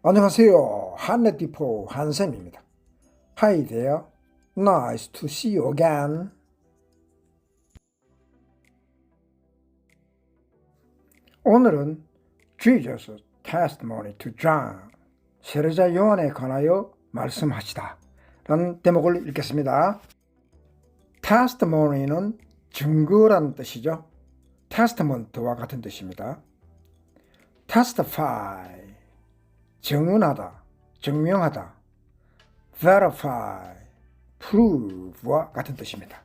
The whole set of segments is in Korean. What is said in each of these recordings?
안녕하세요. 한넷디포 한쌤입니다. Hi there. Nice to see you again. 오늘은 Jesus Testimony to John 세례자 요한에 관하여 말씀하시다 라는 대목을 읽겠습니다. Testimony는 증거란 뜻이죠. Testament와 같은 뜻입니다. Testify 증언하다, 증명하다, verify, prove와 같은 뜻입니다.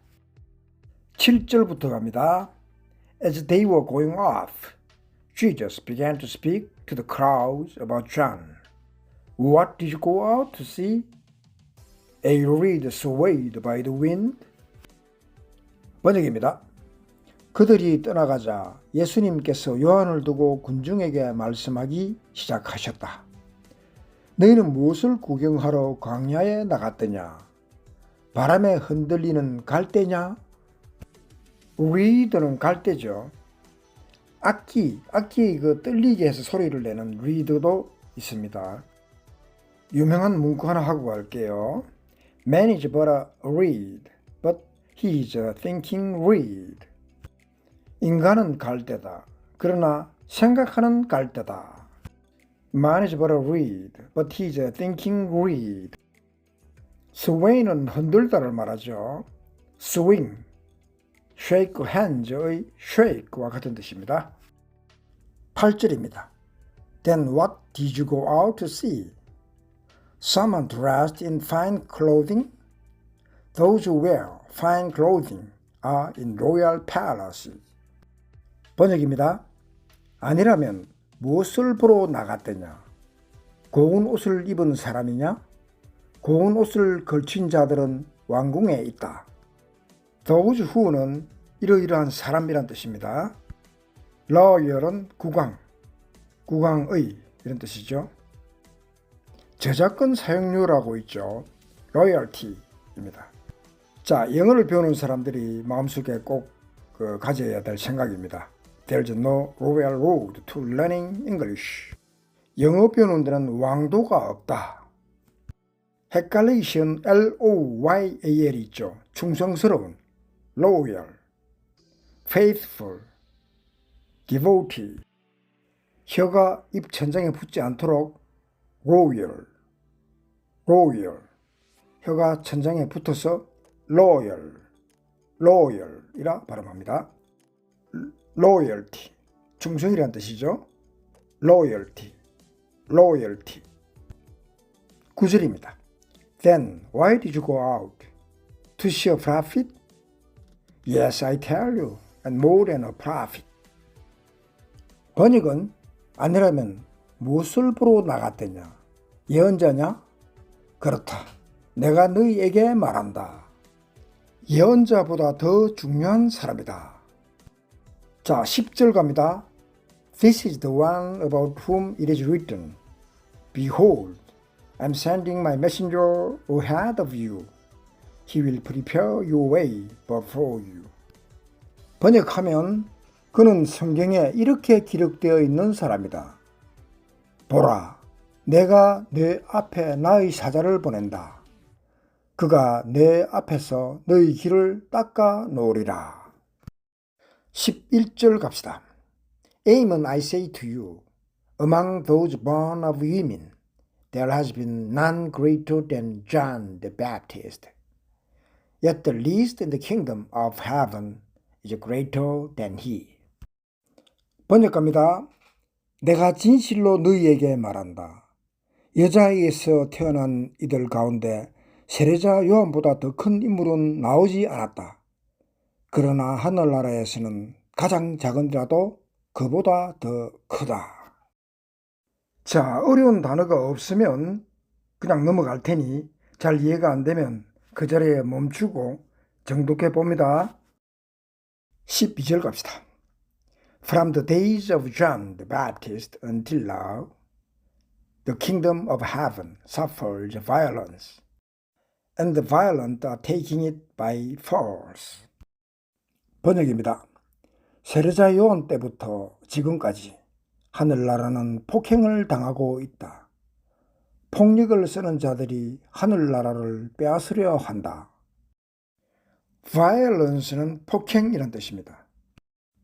7절부터 갑니다. As they were going off, Jesus began to speak to the crowds about John. What did you go out to see? A reed swayed by the wind? 번역입니다. 그들이 떠나가자 예수님께서 요한을 두고 군중에게 말씀하기 시작하셨다. 너희는 무엇을 구경하러 광야에 나갔더냐? 바람에 흔들리는 갈대냐? 리드는 갈대죠. 악기, 악기 그 떨리게 해서 소리를 내는 리드도 있습니다. 유명한 문구 하나 하고 갈게요. Man is but a reed, but he is a thinking reed. 인간은 갈대다. 그러나 생각하는 갈대다. Man is but a reed, but he is a thinking reed. sway는 흔들다를 말하죠. swing, shake hands의 shake와 같은 뜻입니다. 8절입니다. Then what did you go out to see? Someone dressed in fine clothing? Those who wear fine clothing are in royal palaces. 번역입니다. 아니라면 무엇을 보러 나갔더냐? 고운 옷을 입은 사람이냐? 고운 옷을 걸친 자들은 왕궁에 있다. Those who는 이러이러한 사람이란 뜻입니다. Loyal은 국왕, 국왕의 이런 뜻이죠. 저작권 사용료라고 있죠. royalty입니다. 자, 영어를 배우는 사람들이 마음속에 꼭 그, 가져야 될 생각입니다. There's no royal road to learning English. 영어 배우는 왕도가 없다. 쉬운 L-O-Y-A-L 있죠. 충성스러운, loyal, faithful, devotee. 혀가 입 천장에 붙지 않도록 royal, royal. 혀가 천장에 붙어서 loyal, loyal이라 발음합니다. Loyalty, 충성이란 뜻이죠. loyalty, loyalty. 9절입니다. Then why did you go out? To see a prophet? Yes, I tell you, and more than a prophet. 번역은 아니라면 무엇을 보러 나갔더냐? 예언자냐? 그렇다. 내가 너희에게 말한다. 예언자보다 더 중요한 사람이다. 자, 10절 갑니다. This is the one about whom it is written. Behold, I'm sending my messenger ahead of you. He will prepare your way before you. 번역하면 그는 성경에 이렇게 기록되어 있는 사람이다. 보라, 내가 내 앞에 나의 사자를 보낸다. 그가 내 앞에서 너희 길을 닦아 놓으리라. 11절 갑시다. Amen I say to you, among those born of women, there has been none greater than John the Baptist. Yet the least in the kingdom of heaven is greater than he. 번역합니다. 내가 진실로 너희에게 말한다. 여자에게서 태어난 이들 가운데 세례자 요한보다 더 큰 인물은 나오지 않았다. 그러나 하늘나라에서는 가장 작은이라도 그보다 더 크다. 자, 어려운 단어가 없으면 그냥 넘어갈 테니 잘 이해가 안 되면 그 자리에 멈추고 정독해 봅니다. 12절 갑시다. From the days of John the Baptist until now, the kingdom of heaven suffers violence, and the violent are taking it by force. 번역입니다. 세례자 요한 때부터 지금까지 하늘나라는 폭행을 당하고 있다. 폭력을 쓰는 자들이 하늘나라를 빼앗으려 한다. violence는 폭행이란 뜻입니다.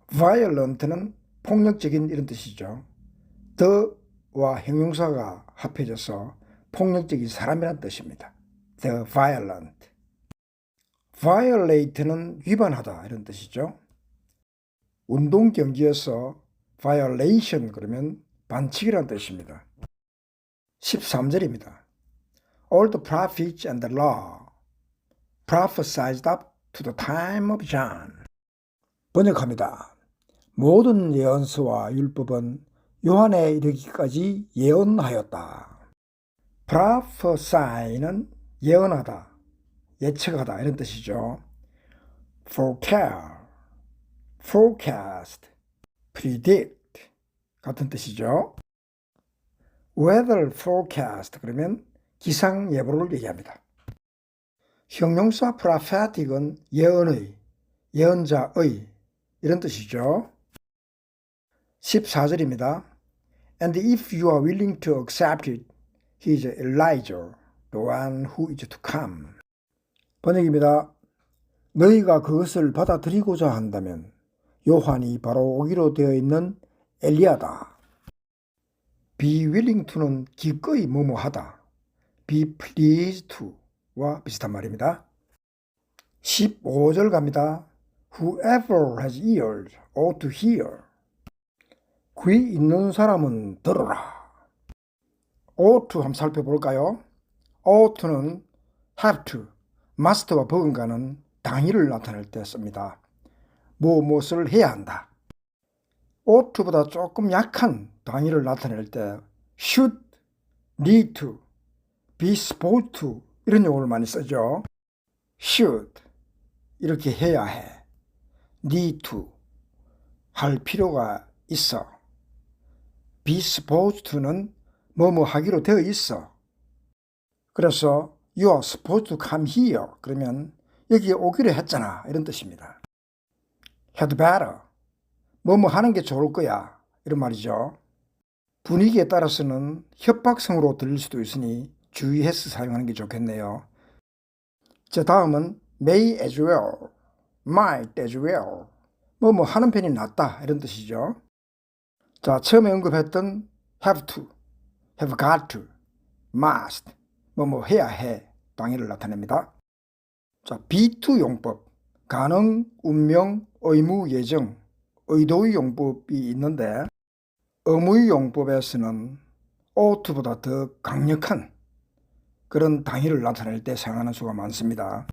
violent는 폭력적인 이런 뜻이죠. the와 형용사가 합해져서 폭력적인 사람이란 뜻입니다. the violent. Violate는 위반하다 이런 뜻이죠. 운동 경기에서 violation 그러면 반칙이란 뜻입니다. 13절입니다. All the prophets and the law prophesied up to the time of John. 번역합니다. 모든 예언서와 율법은 요한에 이르기까지 예언하였다. prophesy는 예언하다, 예측하다 이런 뜻이죠. foretell, forecast, predict 같은 뜻이죠. weather forecast 그러면 기상 예보를 얘기합니다. 형용사 prophetic은 예언의, 예언자의 이런 뜻이죠. 14절입니다. And if you are willing to accept it, he is Elijah, the one who is to come. 번역입니다. 너희가 그것을 받아들이고자 한다면 요한이 바로 오기로 되어 있는 엘리야다. be willing to는 기꺼이 뭐뭐하다. be pleased to와 비슷한 말입니다. 15절 갑니다. Whoever has ears ought to hear. 귀 있는 사람은 들어라. ought to 한번 살펴볼까요? ought to는 have to, must와 버금가는 당위를 나타낼 때 씁니다. 뭐 무엇을 해야 한다. to보다 조금 약한 당위를 나타낼 때 should, need to, be supposed to 이런 용어를 많이 쓰죠. should 이렇게 해야 해. need to 할 필요가 있어. be supposed to는 뭐뭐 하기로 되어 있어. 그래서 you are supposed to come here 그러면 여기에 오기로 했잖아 이런 뜻입니다. had better 뭐뭐 하는 게 좋을 거야 이런 말이죠. 분위기에 따라서는 협박성으로 들릴 수도 있으니 주의해서 사용하는 게 좋겠네요. 자 다음은 may as well, might as well 뭐 뭐 하는 편이 낫다 이런 뜻이죠. 자 처음에 언급했던 have to, have got to, must 뭐뭐 해야 해 당위를 나타냅니다. 자 be2 용법 가능, 운명, 의무, 예정, 의도의 용법이 있는데 의무의 용법에서는 ouught보다 더 강력한 그런 당위를 나타낼 때 사용하는 수가 많습니다.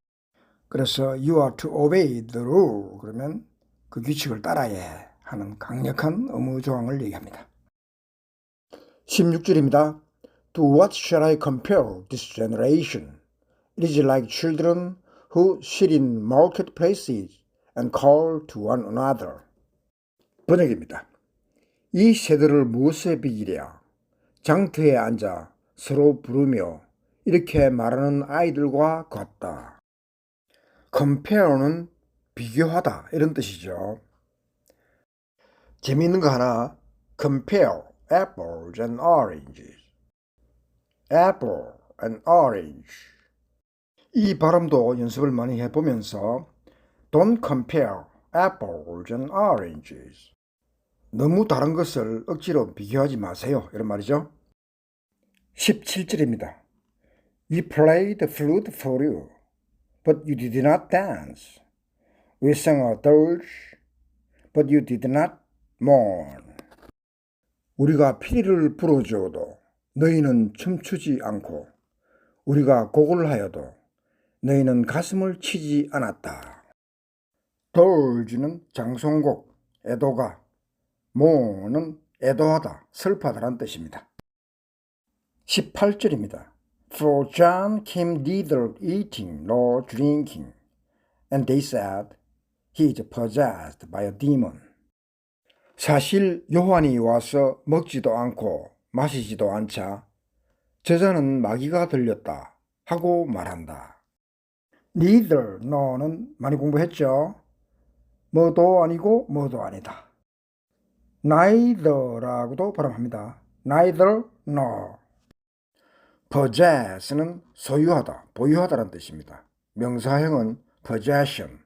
그래서 you are to obey the rule 그러면 그 규칙을 따라야 해 하는 강력한 의무 조항을 얘기합니다. 16절입니다. To what shall I compare this generation? It is like children who sit in marketplaces and call to one another. 번역입니다. 이 세대를 무엇에 비기랴? 장터에 앉아 서로 부르며 이렇게 말하는 아이들과 같다. compare는 비교하다 이런 뜻이죠. 재미있는 거 하나 compare apples and oranges. Apple and orange. 이 발음도 연습을 많이 해보면서 don't compare apples and oranges. 너무 다른 것을 억지로 비교하지 마세요. 이런 말이죠. 17절입니다. We played the flute for you, but you did not dance. We sang a dirge, but you did not mourn. 우리가 피리를 불어주어도 너희는 춤추지 않고 우리가 곡을 하여도 너희는 가슴을 치지 않았다. dirge는 장송곡, 애도가, mourn은 애도하다, 슬퍼하다란 뜻입니다. 18절입니다. For John came neither eating nor drinking, and they said, He is possessed by a demon. 사실 요한이 와서 먹지도 않고 마시지도 않자 저자는 마귀가 들렸다 하고 말한다. neither, no는 많이 공부했죠. 뭐도 아니고 뭐도 아니다. neither라고도 발음합니다. neither, nor. possess는 소유하다, 보유하다라는 뜻입니다. 명사형은 possession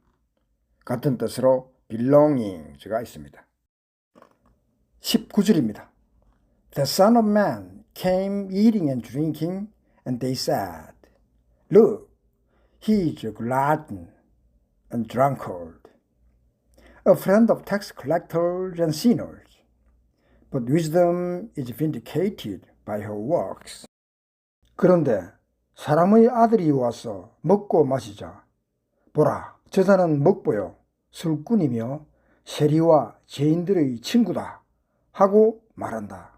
같은 뜻으로 belongings가 있습니다. 19절입니다. The Son of Man came eating and drinking, and they said, Look, he is a glutton and drunkard, a friend of tax collectors and sinners. But wisdom is vindicated by her works. 그런데 사람의 아들이 와서 먹고 마시자. 보라, 저 자는 먹보요, 술꾼이며 세리와 죄인들의 친구다. 하고 말한다.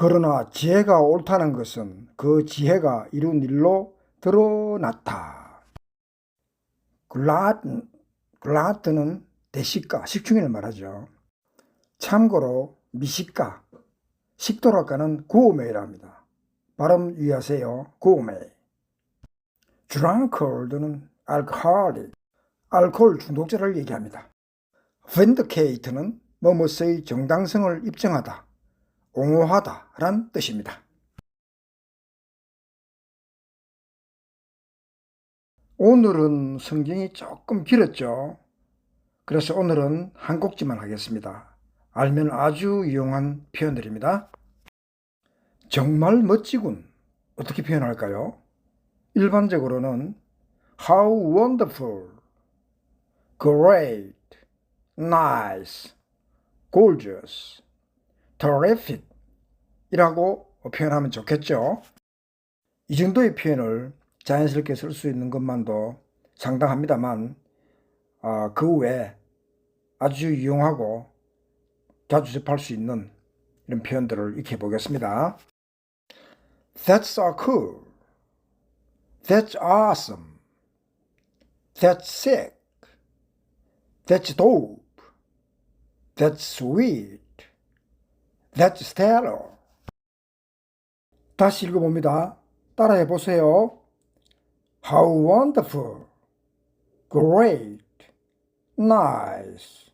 그러나 지혜가 옳다는 것은 그 지혜가 이룬 일로 드러났다. 글라트, 글라트는 대식가, 식충인을 말하죠. 참고로 미식가, 식도락가는 고메이라 합니다. 발음 유의하세요. 고메이. drunkard는 alcoholic, 알코올 중독자를 얘기합니다. vindicate는 뭐뭐의 정당성을 입증하다, 옹호하다 란 뜻입니다. 오늘은 성경이 조금 길었죠. 그래서 오늘은 한 꼭지만 하겠습니다. 알면 아주 유용한 표현들입니다. 정말 멋지군. 어떻게 표현할까요? 일반적으로는 how wonderful, great, nice, gorgeous, terrific 이라고 표현하면 좋겠죠. 이 정도의 표현을 자연스럽게 쓸 수 있는 것만도 상당합니다만 아, 그 외에 아주 유용하고 자주 접할 수 있는 이런 표현들을 익혀 보겠습니다. That's so cool. That's awesome. That's sick. That's dope. That's sweet. That's stellar. 다시 읽어봅니다. 따라해 보세요. How wonderful. Great. Nice.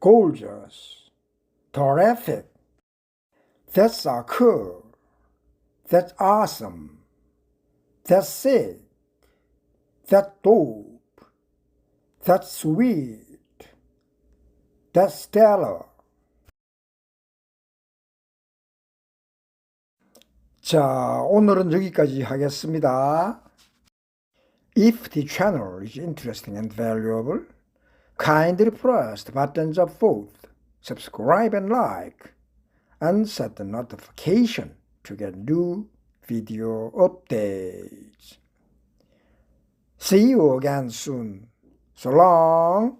Gorgeous. Terrific. That's so cool. That's awesome. That's sick. That's dope. That's sweet. That's stellar. 자, 오늘은 여기까지 하겠습니다. If the channel is interesting and valuable, kindly press the buttons of both subscribe and like, and set the notification to get new video updates. See you again soon. So long.